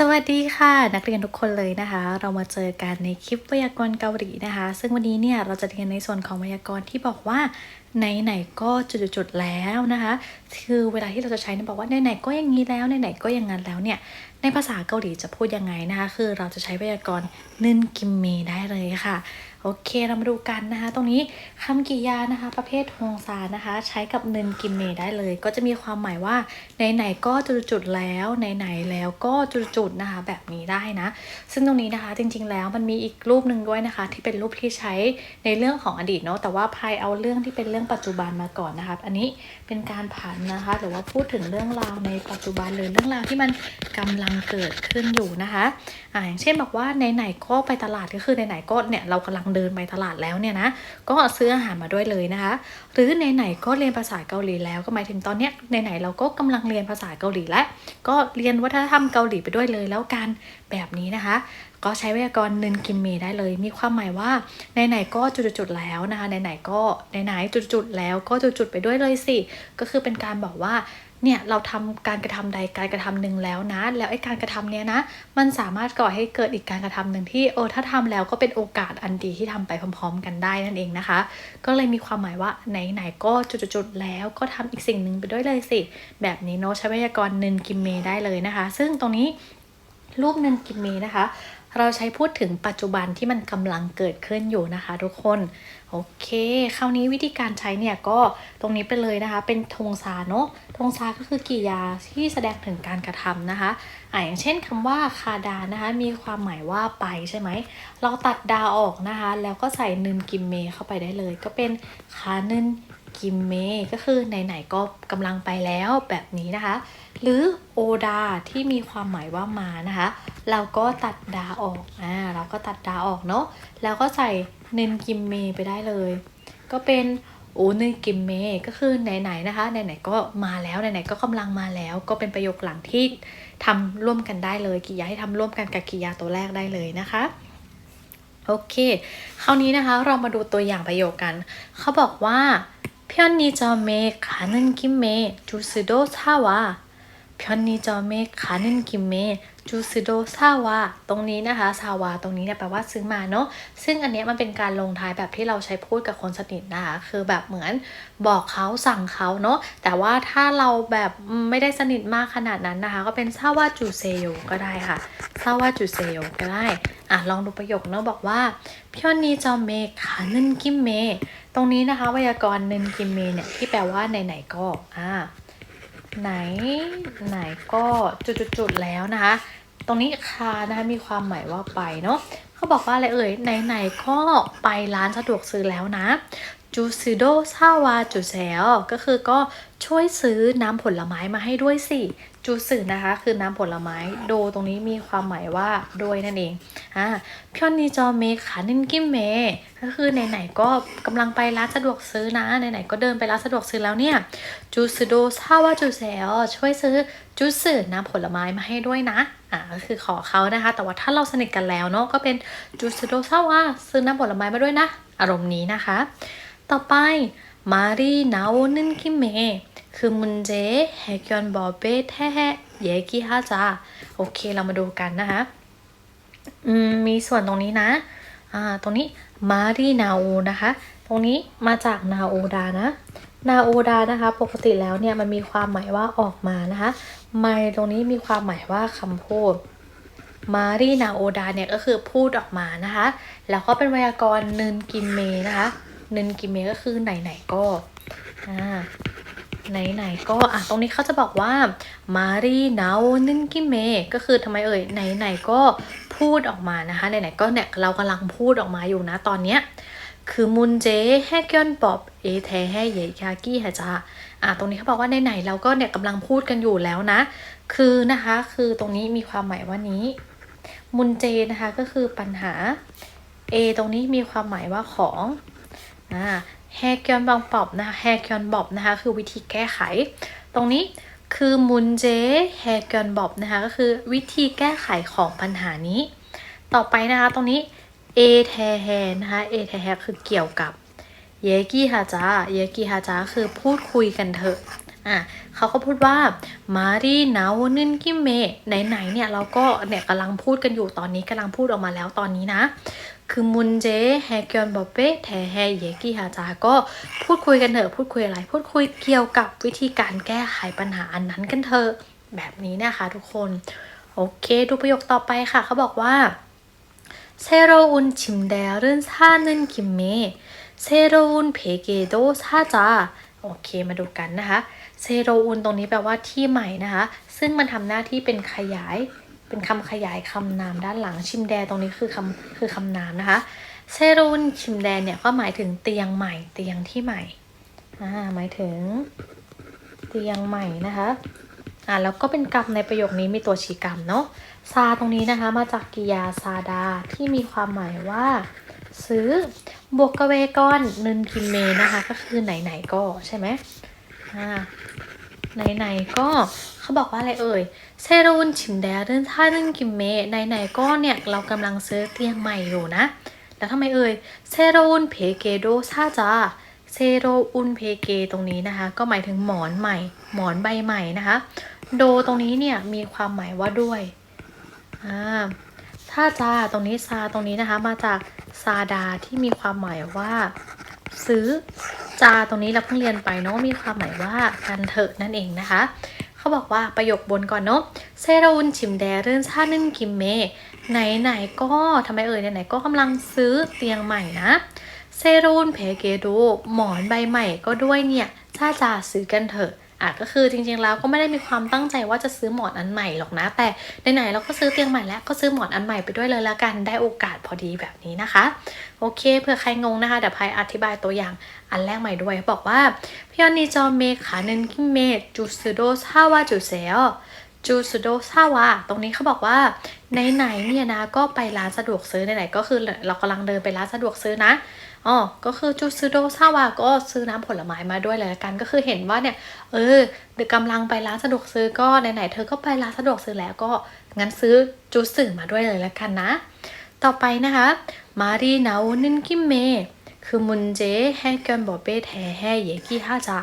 สวัสดีค่ะ นักเรียนทุกคนเลยนะคะ เรามาเจอกันในคลิปไวยากรณ์เกาหลีนะคะ ซึ่งวันนี้เนี่ยเราจะเรียนในส่วนของไวยากรณ์ที่บอกว่าไหนๆก็จุดๆแล้วนะคะ คือเวลาที่เราจะใช้เนี่ยบอกว่าไหนๆก็อย่างนี้แล้วไหนๆก็อย่างนั้นแล้วเนี่ยในภาษาเกาหลีจะพูดยังไงนะคะ คือเราจะใช้ไวยากรณ์นึนกิมเมได้เลยค่ะ โอเคเรามาดูกันนะคะ ตรงนี้คำกริยานะคะ ประเภทฮงซานะคะ ใช้กับเนึนกิมเมได้เลย ก็จะมีความหมายว่าไหนๆก็จุดๆแล้วไหนๆแล้วก็จุดๆนะคะ แบบนี้ได้นะ ซึ่งตรงนี้นะคะจริงๆแล้วมันมีอีกรูปหนึ่งด้วยนะคะ ที่เป็นรูปที่ใช้ในเรื่องของอดีตเนาะแต่ว่าพายเอาเรื่องที่เป็นเรื่องปัจจุบันมาก่อนนะคะ อันนี้เป็นการผันนะคะหรือว่าพูดถึงเรื่องราวในปัจจุบันหรือเรื่องราวที่มันกำลังเกิดขึ้นอยู่นะคะ อ่าอย่างเช่นบอกว่าไหนๆก็ไปตลาดก็คือไหนๆก็เนี่ยเรากำลังเดินไปตลาดแล้วเนี่ยนะก็ซื้ออาหารมาด้วยเลยนะคะ หรือไหนๆก็เรียนภาษาเกาหลีแล้วก็หมายถึงตอนเนี้ยไหนๆเราก็กำลังเรียนภาษาเกาหลีแล้วก็เรียนวัฒนธรรมเกาหลีไปด้วยเลยแล้วกันแบบนี้นะคะ ก็ใช้ไวยากรณ์นึนกิมเมได้เลย มีความหมายว่าไหนๆก็จุดๆแล้วนะคะไหนๆก็ไหนๆจุดๆแล้วก็จุดๆไปด้วยเลยสิก็คือเป็นการบอกว่า เนี่ยเราทำการกระทำใดการกระทำหนึ่งแล้วนะ แล้วไอ้การกระทำเนี้ยนะ มันสามารถก่อให้เกิดอีกการกระทำหนึ่งที่เออถ้าทำแล้วก็เป็นโอกาสอันดีที่ทำไปพร้อม ๆ กันได้นั่นเองนะคะ ก็เลยมีความหมายว่าไหนๆก็จุดๆแล้วก็ทำอีกสิ่งหนึ่งไปด้วยเลยสิ แบบนี้เนาะใช้ไวยากรณ์นึนกิมเมได้เลยนะคะ ซึ่งตรงนี้รูปนึนกิมเมนะคะ เราใช้พูดถึงปัจจุบันที่มันกำลังเกิดขึ้นอยู่นะคะ ทุกคนโอเค คราวนี้วิธีการใช้เนี่ยก็ตรงนี้ไปเลยนะคะ เป็นธงซาเนาะธงซาก็คือกริยาที่แสดงถึงการกระทำนะคะอ่าอย่างเช่นคำว่าคาดานะคะ มีความหมายว่าไปใช่ไหม เราตัดดาออกนะคะ แล้วก็ใส่นึนกิมเมเข้าไปได้เลย ก็เป็นคานึนกิมเมก็คือไหนๆก็กำลังไปแล้วแบบนี้นะคะ หรือโอดาที่มีความหมายว่ามานะคะ เราก็ตัดดาออกอ่าเราก็ตัดดาออกเนาะแล้วก็ใส่เนนกิมเมไปได้เลย ก็เป็นโอเนกิมเมก็คือไหนๆนะคะไหนๆก็มาแล้วไหนๆก็กำลังมาแล้ว ก็เป็นประโยคหลังที่ทำร่วมกันได้เลยกิยาให้ทำร่วมกันกับกิยาตัวแรกได้เลยนะคะโอเค คราวนี้นะคะเรามาดูตัวอย่างประโยคกัน เขาบอกว่าเพื่อนนี้จะเมคานันกิมเมจูซิโดซาวา 편의점에 가는 김에 주스도 사와 ตรงนี้นะคะซาวาตรงนี้เนี่ยแปลว่าซื้อมาเนาะซึ่งอันเนี้ยมันเป็นการลงท้ายแบบที่เราใช้พูดกับคนสนิทนะคะคือแบบเหมือนบอกเขาสั่งเขาเนาะแต่ว่าถ้าเราแบบไม่ได้สนิทมากขนาดนั้นนะคะ ก็เป็นซาวาจูเซโยก็ได้ค่ะซาวาจูเซโยก็ได้อ่ะลองดูประโยคเนาะบอกว่า편의점에가는김에ตรงนี้นะคะไวยากรณ์นึนกิมเมเนี่ยที่แปลว่าไหนๆก็อ่า ไหนไหนก็จุดๆแล้วนะคะ ตรงนี้คานะคะมีความหมายว่าไปเนาะเขาบอกว่าอะไรเอ่ยไหนๆก็ไปร้านสะดวกซื้อแล้วนะ จูซิโดซาวาจูเซลก็คือก็ช่วยซื้อน้ำผลไม้มาให้ด้วยสิจูสึนะคะคือน้ำผลไม้โดตรงนี้มีความหมายว่าด้วยนั่นเองอ่าพอนนีจอเมขานินกิมเมก็คือไหนๆก็กำลังไปร้านสะดวกซื้อนะไหนๆก็เดินไปร้านสะดวกซื้อแล้วเนี่ยจูสึโดซาวาจูเซลช่วยซื้อจูสึน้ำผลไม้มาให้ด้วยนะอ่าก็คือขอเขานะคะ แต่ว่าถ้าเราสนิทกันแล้วเนาะก็เป็นจูสึโดซาวาซื้อน้ำผลไม้มาด้วยนะ อารมณ์นี้นะคะ ต่อไปมารีนาโอนินกิเมคือมุนเจแฮกยอนบอบเบแท้เยกิฮาจาโอเคเรามาดูกันนะคะอืมมีส่วนตรงนี้นะอ่าตรงนี้มารีนาโอนะคะ ตรงนี้มาจากนาโอดานะนาโอดานะคะ ปกติแล้วเนี่ยมันมีความหมายว่าออกมานะคะไมตรงนี้มีความหมายว่าคำพูดมารีนาโอดาเนี่ยก็คือพูดออกมานะคะ แล้วก็เป็นไวยากรณ์เนินกินเมนะคะ เนึนกิเมก็คือไหนๆก็อ่าไหนๆก็อะตรงนี้เขาจะบอกว่ามารีนาโอนึนกิเมก็คือทำไมเอ่ยไหนๆก็พูดออกมานะคะไหนๆก็เนี่ยเรากำลังพูดออกมาอยู่นะตอนเนี้ยคือมุนเจแฮกยอนปอบเอแทแฮเยยากี้ฮะจ้าอะตรงนี้เขาบอกว่าไหนๆเราก็เนี่ยกำลังพูดกันอยู่แล้วนะ คือนะคะคือตรงนี้มีความหมายว่านี้ มุนเจนะคะก็คือปัญหา A ตรงนี้มีความหมายว่าของ แฮกยอนบองปอบนะคะแฮกยอนบอบนะคะคือวิธีแก้ไข ตรงนี้คือมุนเจแฮกยอนบอบนะคะก็คือวิธีแก้ไขของปัญหานี้ ต่อไปนะคะตรงนี้ A แทแฮนะคะ A แทแฮคือเกี่ยวกับเยกี้ฮาจาเยกี้ฮาจาคือพูดคุยกันเถอะอะเขาก็พูดว่ามารีนาวนึนกิเมไหนๆเนี่ยเราก็เนี่ยกำลังพูดกันอยู่ตอนนี้กำลังพูดออกมาแล้วตอนนี้นะ คือมุนเจแฮเกียนบอเป้แทแฮเยกิฮาจาก็พูดคุยกันเถอะพูดคุยอะไร พูดคุยเกี่ยวกับวิธีการแก้ไขปัญหาอันนั้นกันเถอะแบบนี้นะคะทุกคน โอเค ดูประโยคต่อไปค่ะ เขาบอกว่า 새로운 침대를 사는 김에 새로운 베개도 사자 โอเคมาดูกันนะคะเซโรอุนตรงนี้แปลว่าที่ใหม่นะคะ ซึ่งมันทำหน้าที่เป็นขยาย เป็นคำขยายคำนามด้านหลังชิมแดตรงนี้คือคำคือคำนามนะคะเซรุนชิมแดเนี่ยก็หมายถึงเตียงใหม่เตียงที่ใหม่อ่าหมายถึง เตียงใหม่นะคะอ่าแล้วก็เป็นกรรมในประโยคนี้มีตัวชี้กรรมเนาะซาตรงนี้นะคะมาจากกิยาซาดาที่มีความหมายว่า ซื้อบวกกเวก้อนนึนคิมเมนะคะ ก็คือไหนๆก็ใช่ไหมอ่าไหนๆก็ เขาบอกว่าอะไรเอ่ยเซรุนชิมแดเดินท่านึนคิมเมไหนๆก็เนี่ยเรากำลังซื้อเตียงใหม่อยู่นะ แล้วทำไมเอ่ยเซรุนเพเกโดซาจาเซโรอุนเพเกตรงนี้นะคะ ก็หมายถึงหมอนใหม่ หมอนใบใหม่นะคะ โดตรงนี้เนี่ยมีความหมายว่าด้วยอ่าถ้าจาตรงนี้ซาตรงนี้นะคะ มาจากซาดาที่มีความหมายว่า ซื้อจาตรงนี้เราเพิ่งเรียนไปเนาะมีความหมายว่ากันเถอะนั่นเองนะคะ เขาบอกว่าประโยคบนก่อนเนาะเซราอุนชิมแดเรื่องชานึ่งกิมเมไหนไหนๆก็ทำไมเอ่ยไหนๆก็กำลังซื้อเตียงใหม่นะเซรูนเพเกดูหมอนใบใหม่ก็ด้วยเนี่ยถ้าจะซื้อกันเถอะ อะก็คือจริงๆแล้วก็ไม่ได้มีความตั้งใจว่าจะซื้อหมอนอันใหม่หรอกนะ แต่ไหนๆเราก็ซื้อเตียงใหม่แล้วก็ซื้อหมอนอันใหม่ไปด้วยเลยละกันได้โอกาสพอดีแบบนี้นะคะ โอเคเผื่อใครงงนะคะเดี๋ยวพายอธิบายตัวอย่างอันแรกใหม่ด้วย บอกว่าพี่อนี่จอเมขานึนกิเมจูซูโดซาวาจูเซลจูซูโดซาวาตรงนี้เขาบอกว่าไหนๆเนี่ยนะก็ไปร้านสะดวกซื้อไหนๆก็คือเรากำลังเดินไปร้านสะดวกซื้อนะ อ๋อก็คือจูซูโดซาวาก็ซื้อน้ำผลไม้มาด้วยเลยละกัน ก็คือเห็นว่าเนี่ย เออเดี๋ยวกำลังไปร้านสะดวกซื้อก็ไหนๆเธอก็ไปร้านสะดวกซื้อแล้วก็งั้นซื้อจูสสื่อมาด้วยเลยละกันนะ ต่อไปนะคะมารีนาโอนินกิเมคือมุนเจแฮเกนบอเบแทแฮเยกิฮาจา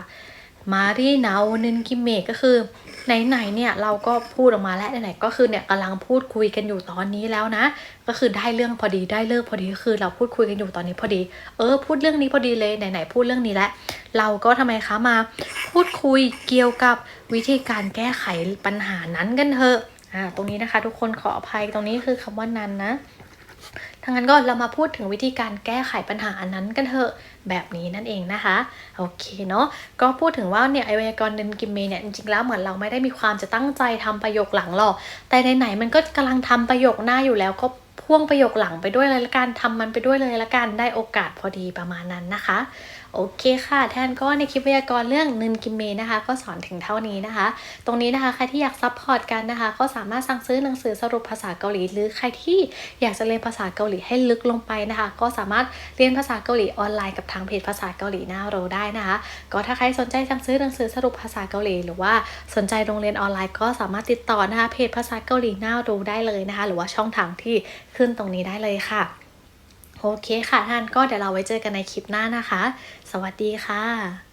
มารีนาโอนินกิเมก็คือ ไหนๆเนี่ยเราก็พูดออกมาแล้วไหนๆก็คือเนี่ยกำลังพูดคุยกันอยู่ตอนนี้แล้วนะ ก็คือได้เรื่องพอดีได้เลิกพอดีคือเราพูดคุยกันอยู่ตอนนี้พอดี เออ พูดเรื่องนี้พอดีเลยไหนๆพูดเรื่องนี้แล้วเราก็ทำไมคะมาพูดคุยเกี่ยวกับวิธีการแก้ไขปัญหานั้นกันเถอะอ่าตรงนี้นะคะ ทุกคนขออภัยตรงนี้คือคำว่านั้นนะ ทั้งนั้นก็เรามาพูดถึงวิธีการแก้ไขปัญหาอันนั้นกันเถอะแบบนี้นั่นเองนะคะ โอเคเนาะก็พูดถึงว่าเนี่ยไอวยากรณ์เดนกิมเมเนี่ยจริงๆแล้วเหมือนเราไม่ได้มีความจะตั้งใจทำประโยคหลังหรอก แต่ไหนๆมันก็กำลังทำประโยคหน้าอยู่แล้วก็ พ่วงประโยคหลังไปด้วยเลยละกันทำมันไปด้วยเลยละกันได้โอกาสพอดีประมาณนั้นนะคะ โอเคค่ะ แทนก็ในคลิปพยากรเรื่องนึนกิมเมนะคะ ก็สอนถึงเท่านี้นะคะ ตรงนี้นะคะใครที่อยากซัพพอร์ตกันนะคะ ก็สามารถสั่งซื้อหนังสือสรุปภาษาเกาหลี หรือใครที่อยากจะเรียนภาษาเกาหลีให้ลึกลงไปนะคะ ก็สามารถเรียนภาษาเกาหลีออนไลน์กับทางเพจภาษาเกาหลีหน้าโรได้นะคะ ก็ถ้าใครสนใจสั่งซื้อหนังสือสรุปภาษาเกาหลี หรือว่าสนใจโรงเรียนออนไลน์ ก็สามารถติดต่อนะคะเพจภาษาเกาหลีหน้าโรได้เลยนะคะ หรือว่าช่องทางที่ ขึ้นตรงนี้ได้เลยค่ะ โอเคค่ะท่านก็เดี๋ยวเราไว้เจอกันในคลิปหน้านะคะ สวัสดีค่ะ